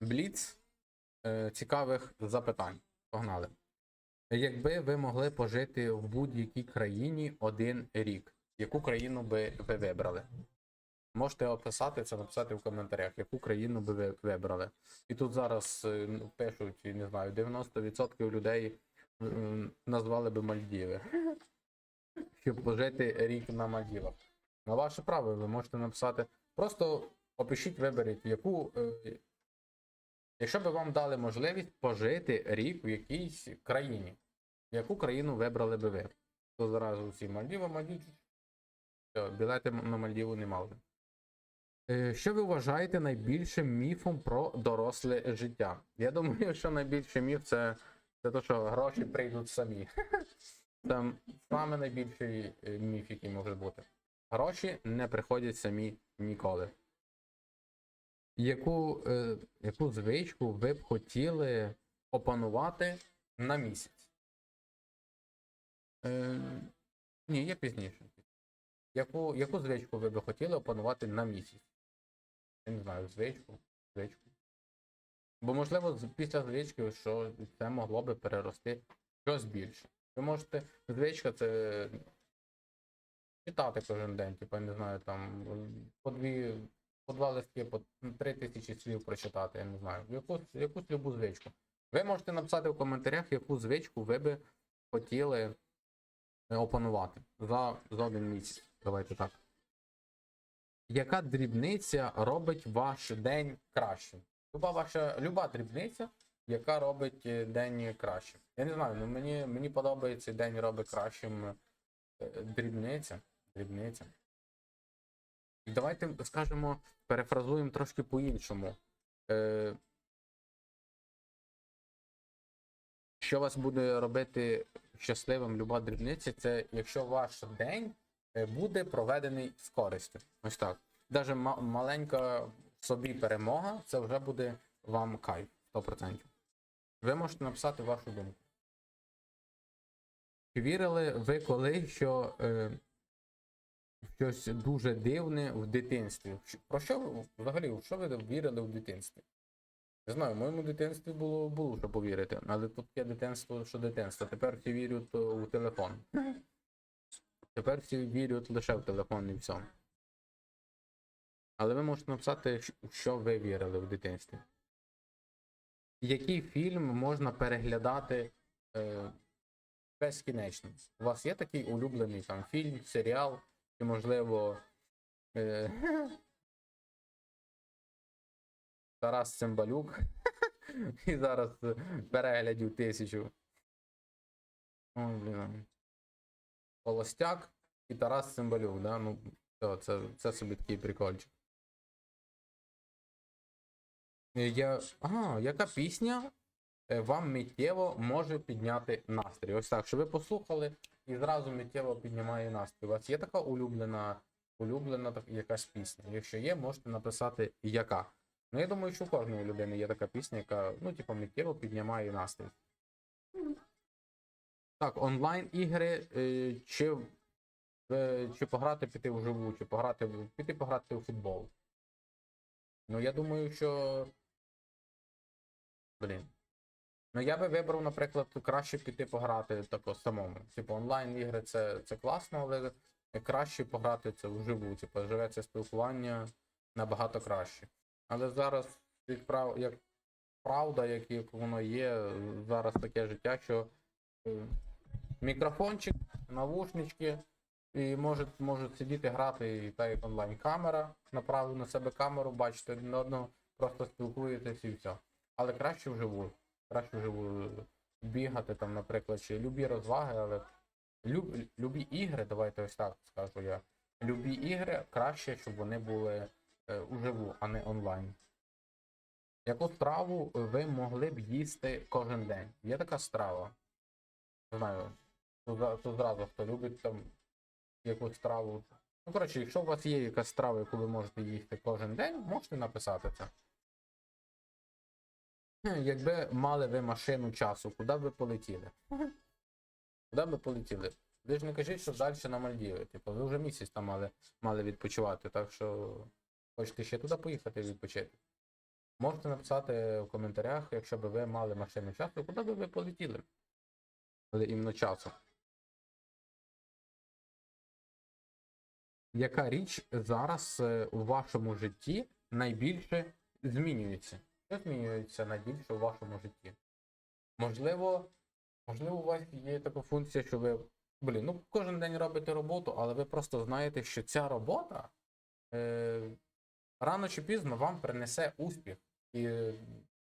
бліц е, цікавих запитань. Погнали. Якби ви могли пожити в будь-якій країні один рік, яку країну би ви вибрали? Можете описати це, написати в коментарях, яку країну би ви вибрали. І тут зараз е, пишуть, не знаю, 90% людей м, назвали би Мальдіви. Щоб пожити рік на Мальдівах. На ваше право, ви можете написати. Просто опишіть, виберіть, яку. Якщо би вам дали можливість пожити рік в якійсь країні, яку країну вибрали би ви? То зразу всі Мальдіва, Мальдів. Все, білети на Мальдіву не мали. Е, Що ви вважаєте найбільшим міфом про доросле життя? Я думаю, що найбільший міф це, це те, що гроші прийдуть самі. Це саме найбільший е, міф, який може бути. Гроші не приходять самі ніколи. Яку, е, яку звичку ви б хотіли опанувати на місяць? Е, ні, є пізніше. Яку, яку звичку ви б хотіли опанувати на місяць? Я не знаю, звичку, звичку. Бо, можливо, після звички, що це могло би перерости щось більше. Ви можете, звичка це читати кожен день, типу, я не знаю, там по дві, по два листки, по три тисячі слів прочитати, я не знаю. Якусь, якусь любу звичку. Ви можете написати в коментарях, яку звичку ви би хотіли е, опанувати за, за один місяць. Давайте так. Яка дрібниця робить ваш день кращим? Люба ваша люба дрібниця, яка робить е, день кращим. Я не знаю, ну мені, мені подобається день робить кращим е, дрібниця. Дрібниця. Давайте скажемо, перефразуємо трошки по-іншому. Е, що вас буде робити щасливим люба дрібниця, це якщо ваш день е, буде проведений з користю. Ось так. Даже ма- маленька собі перемога, це вже буде вам кайф 100%. Ви можете написати вашу думку. Чи вірили ви коли, що е, щось дуже дивне в дитинстві? Про що взагалі, в що ви вірили в дитинстві? Не знаю, в моєму дитинстві було, було що повірити, але тут є дитинство, що дитинство. Тепер всі вірять е, у телефон. Тепер всі вірять лише в телефон і все. Але ви можете написати, в що ви вірили в дитинстві. Який фільм можна переглядати е, безкінечно? У вас є такий улюблений там фільм, серіал, можливо. Е, Тарас Цимбалюк. І зараз переглядів тисячу. Ой, блін. Холостяк і Тарас Цимбалюк, да? Ну, все, це, це собі такий прикольчик. Я... Ага, яка пісня е, вам миттєво може підняти настрій? Ось так, що ви послухали і зразу миттєво піднімає настрій. У вас є така улюблена, улюблена так- якась пісня? Якщо є, можете написати яка. Ну, я думаю, що у кожної людини є така пісня, яка, ну, типу, миттєво піднімає настрій. Так, онлайн-ігри, е, чи, е, чи пограти піти вживу, чи пограти піти пограти у футбол. Ну, я думаю, що. Блін. Ну, я би вибрав, наприклад, краще піти пограти тако самому. Типу, онлайн-ігри це, це класно, але краще пограти це вживу. Типу, живе це спілкування набагато краще. Але зараз, як, прав, як правда, як, як воно є, зараз таке життя, що е, мікрофончик, навушнички, і можуть, можуть сидіти грати і та як онлайн-камера, направили на себе камеру, бачите один одного, просто спілкуєтесь і все. Але краще вживу. Краще вживу бігати там, наприклад, чи любі розваги, але люб, любі ігри, давайте ось так скажу я. Любі ігри краще, щоб вони були е, уживу, а не онлайн. Яку страву ви могли б їсти кожен день? Є така страва? Знаю, за- зразу хто любить там якусь страву. Ну, коротше, якщо у вас є якась страва, яку ви можете їсти кожен день, можете написати це. Якби мали ви машину часу, куди б ви полетіли? Куди б ви полетіли? Ви ж не кажіть, що далі на Мальдіви. Типу, ви вже місяць там мали, мали відпочивати, так що хочете ще туди поїхати відпочити. Можете написати в коментарях, якщо б ви мали машину часу, куди би ви полетіли? Але іменно часу. Яка річ зараз е, у вашому житті найбільше змінюється? Що змінюється найбільше у вашому житті? Можливо, можливо, у вас є така функція, що ви, блін, ну кожен день робите роботу, але ви просто знаєте, що ця робота е, рано чи пізно вам принесе успіх і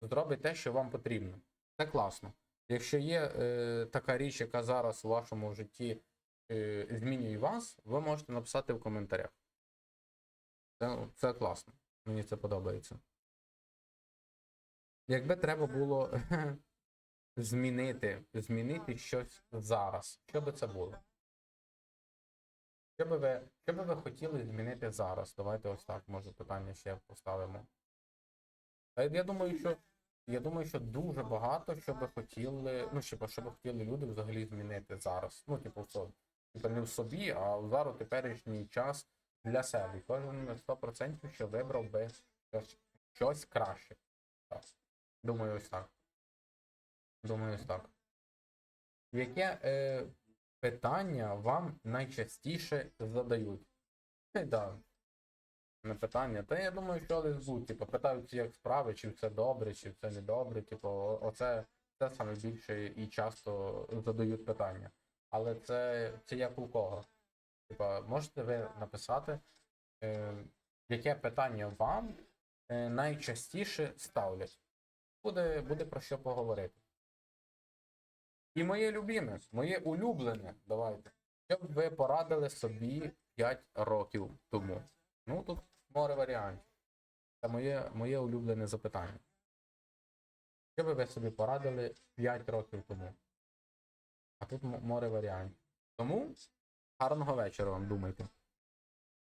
зробить те, що вам потрібно. Це класно. Якщо є е, така річ, яка зараз у вашому житті е, змінює вас, ви можете написати в коментарях. Це, це класно. Мені це подобається. Якби треба було змінити, змінити щось зараз, що би це було? Що би ви, що би ви хотіли змінити зараз? Давайте ось так, може, питання ще поставимо. Я думаю, що я думаю, що дуже багато, що би хотіли, ну, що, що би хотіли люди взагалі змінити зараз. Ну, типу, в собі. Типу, не в собі, а в зараз теперішній час для себе. Кожен на 100% що вибрав би щось, щось краще. Так. Думаю, ось так. Думаю, ось так. Яке е, питання вам найчастіше задають? Е, да. Не питання. Та я думаю, що десь будуть. Типу, питаються, як справи, чи все добре, чи все не добре. Типу, оце це саме більше і часто задають питання. Але це, це як у кого. Типа, можете ви написати, е, яке питання вам е, найчастіше ставлять? Буде, буде про що поговорити. І моє любиме, моє улюблене, давайте. Що б ви порадили собі 5 років тому? Ну, тут море варіантів. Це моє, моє улюблене запитання. Що би ви собі порадили 5 років тому? А тут море варіантів. Тому гарного вечора вам думайте.